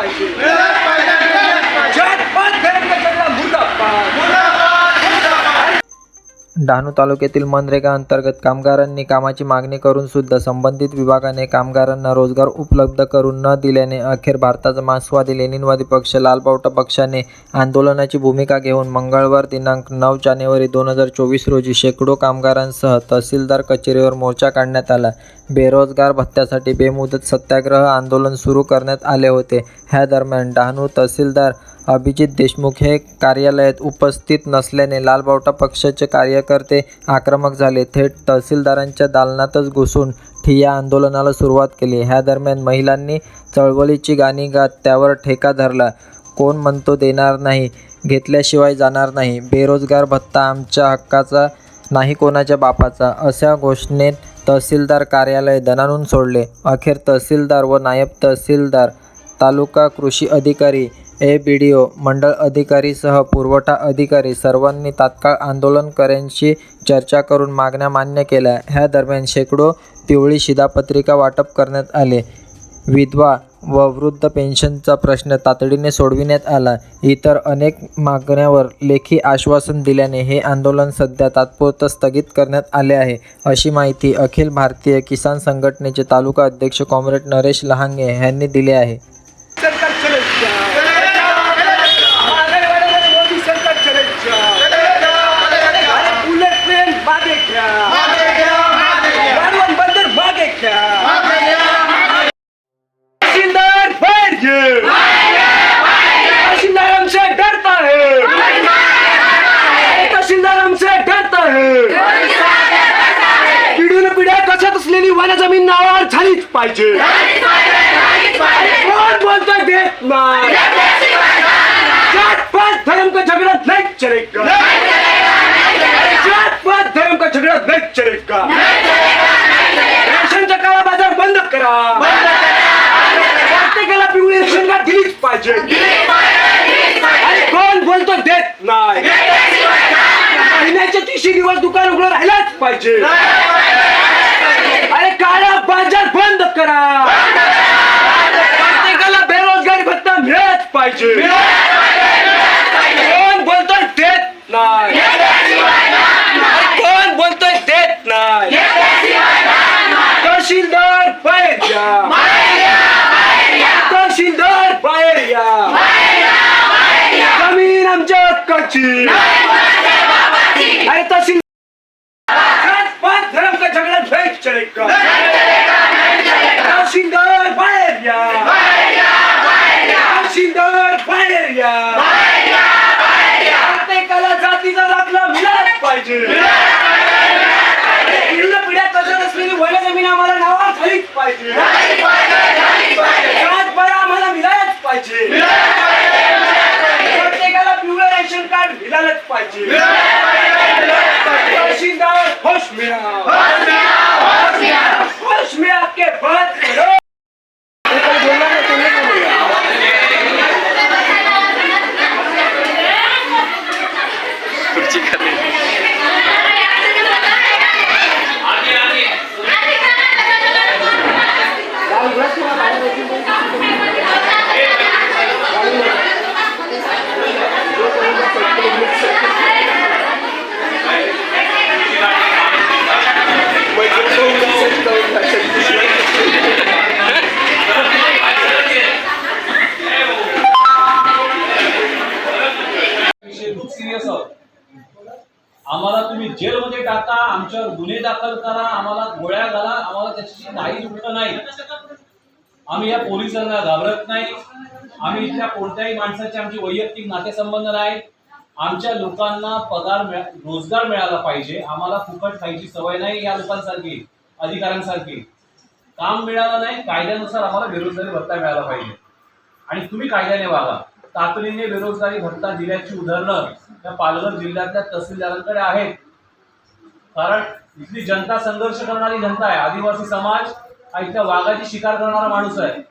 पाहिजे जात पात धर्म सगळा मुर्दाबाद डहाणू तालुक्यातील मनरेगा अंतर्गत कामगारांनी कामाची मागणी करून सुद्धा संबंधित विभागाने कामगारांना रोजगार उपलब्ध करून न दिल्याने अखेर भारताचा मार्क्सवादी लेनिनवादी पक्ष लालबावटा पक्षाने आंदोलनाची भूमिका घेऊन मंगळवार दिनांक नऊ जानेवारी दोन हजार चोवीस रोजी शेकडो कामगारांसह तहसीलदार कचेरीवर मोर्चा काढण्यात आला. बेरोजगार भत्त्यासाठी बेमुदत सत्याग्रह आंदोलन सुरू करण्यात आले होते. ह्या दरम्यान डहाणू तहसीलदार अभिजित देशमुख हे कार्यालयात उपस्थित नसल्याने लालबावटा पक्षाचे कार्यकर्ते आक्रमक झाले. थेट तहसीलदारांच्या दालनातच घुसून ठिय्या आंदोलनाला सुरुवात केली. ह्या दरम्यान महिलांनी चळवळीची गाणी गात त्यावर ठेका धरला. कोण म्हणतो देणार नाही घेतल्याशिवाय जाणार नाही. बेरोजगार भत्ता आमच्या हक्काचा नाही कोणाच्या बापाचा अशा घोषणेत तहसीलदार कार्यालय दणानून सोडले. अखेर तहसीलदार व नायब तहसीलदार तालुका कृषी अधिकारी ए बी डी ओ मंडळ अधिकारीसह पुरवठा अधिकारी सर्वांनी तात्काळ आंदोलनकऱ्यांशी चर्चा करून मागण्या मान्य केल्या. ह्या दरम्यान शेकडो पिवळी शिधापत्रिका वाटप करण्यात आले. विधवा व वृद्ध पेन्शनचा प्रश्न तातडीने सोडविण्यात आला. इतर अनेक मागण्यावर लेखी आश्वासन दिल्याने हे आंदोलन सध्या तात्पुरतं स्थगित करण्यात आले आहे. अशी माहिती अखिल भारतीय किसान संघटनेचे तालुका अध्यक्ष कॉम्रेड नरेश लहांगे यांनी दिली आहे. जमीन नावावर झालीच पाहिजे. कोण बोलतोय देत नाही. जात पात धर्म का झगड़ा नहीं चलेगा जात पात धर्म का झगड़ा नहीं चलेगा रेशनचा काळा बाजार बंद करा. प्रत्येकाला पिवळी रेशन कार्ड दिलीच पाहिजे कोण बोलतो देत नाही. महिन्याचे तीनशे दिवस दुकान उघडं राहिलाच पाहिजे अरे काळा बाजार बंद करा. प्रत्येकाला बेरोजगारी भत्ता मिळत पाहिजे. कोण बोलतोय देत नाही. कोण बोलतोय देत नाही. तहसीलदार बाहेर या. तहसीलदार बाहेर या. जमीन आमच्या हक्काची. अरे तहसील धर्म का झगड़ा भेट चलेगा तहसीलदार बाहेर या तहसीलदार बाहेर या प्रत्येकाला जातीचा दाखला मिळालाच पाहिजे. पिढीला पिढ्या कसं असलेली वय जमीन आम्हाला नावा झालीच पाहिजे. जात बळा आम्हाला मिळालंच पाहिजे. प्रत्येकाला पिवळं रेशन कार्ड मिळालंच पाहिजे. विषय आम्हाला तुम्ही जेलमध्ये टाका आमच्यावर गुन्हे दाखल करा आम्हाला गोळ्या घाला आम्हाला त्याची काही दुःख नाही. आम्ही या पोलिसांना घाबरत नाही. आम्ही इथल्या कोणत्याही माणसाचे आमचे वैयक्तिक नातेसंबंध नाही. आमच्या लोकांना पगार रोजगार मिळाला पाहिजे. आम्हाला फुकट खायची सवय नाही या लोकांसारखी अधिकाऱ्यांसारखी. काम मिळालं नाही कायद्यानुसार आम्हाला बेरोजगारी भत्ता मिळाला पाहिजे. आणि तुम्ही कायद्याने वागा. तातडीने बेरोजगारी भत्ता दिल्याची उदाहरणं या पालघर जिल्ह्यातल्या तहसीलदारांकडे आहेत. कारण इथली जनता संघर्ष करणारी जनता आहे. आदिवासी समाज हा इथल्या वाघाची शिकार करणारा माणूस आहे.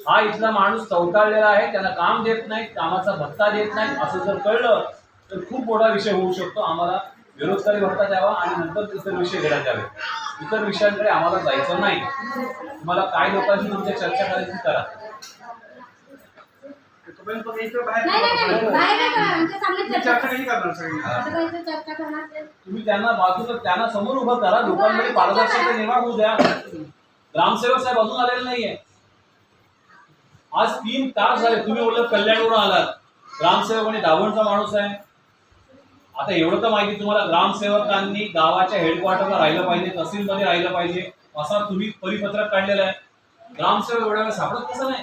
हा इथला माणूस चौटाळलेला आहे. त्यांना काम देत नाही कामाचा भत्ता देत नाही असं जर कळलं तर खूप मोठा विषय होऊ शकतो. आम्हाला बेरोजगारी भत्ता द्यावा आणि नंतर इतर विषय घेण्यात यावे. इतर विषयांकडे आम्हाला जायचं नाही. तुम्हाला काय लोकांशी तुमच्या चर्चा करायची करा. तोपर्यंत फक्त इथं बाहेर नाही नाही नाही बोला. बाहेर नाही करणार आमच्या सामने तुम्ही चर्चा चर्चा नाही करणार सगळी. आता काय इथे चर्चा करणार ते? तुम्ही त्यांना बाजूला त्यांना समोर उभं करा. लोकांमध्ये पारदर्शकता निर्माण होऊ द्या. ग्रामसेवक साहेब अजून आलेले नाहीये. आज तीन तास झाले तुम्ही बोलत कल्याणवरून आलात. ग्रामसेवक आणि दाभोणचा माणूस आहे. आता एवढं तर माहिती तुम्हाला ग्रामसेवकांनी गावाच्या हेडक्वार्टरला राहिलं पाहिजे तहसीलमध्ये राहिलं पाहिजे. असा तुम्ही परिपत्रक काढलेलं आहे. ग्रामसेवक एवढ्या वेळ सापडत कसं नाही?